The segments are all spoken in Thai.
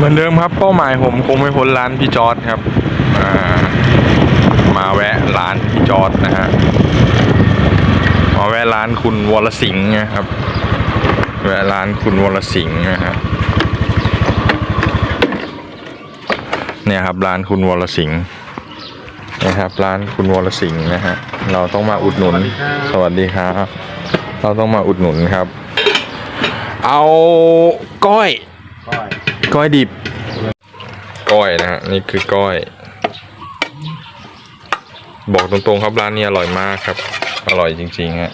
เหมือนเดิมครับเป้าหมายผมคงไม่พ้นร้านพี่จอร์ดครับามาแวะร้านพี่จอร์ดนะฮะมาแวะร้านคุณวรสิงห์นะครับ แวะร้านคุณวรสิงห์นะฮะเนี่ยครับร้านคุณวรสิงห์นะครับร้านคุณวรสิงห์นะฮะเราต้องมาอุดหนุนสวัสดีครับเราต้องมาอุดหนุนครับ เอาก้อยก้อย ก้อยดิบ ก้อยนะฮะนี่คือก้อย บอกตรงๆครับร้านนี้อร่อยมากครับ อร่อยจริงๆฮะ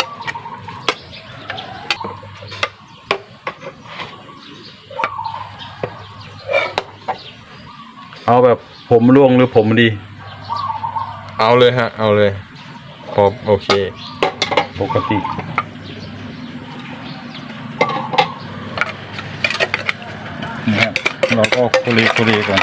เอาแบบผมร่วงหรือผมดี เอาเลยฮะ เอาเลยพอโอเค ปกตินี่ครับ เราก็คุรีคุรีก่อน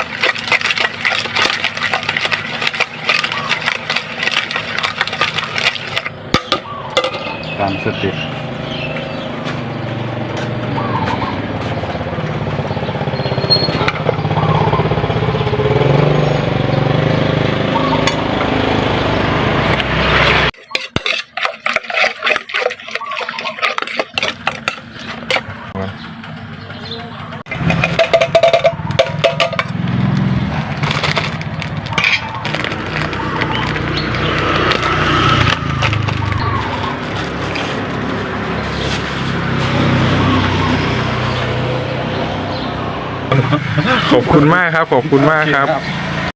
ตามสติ ขอบคุณมากครับ ขอบคุณมากครับ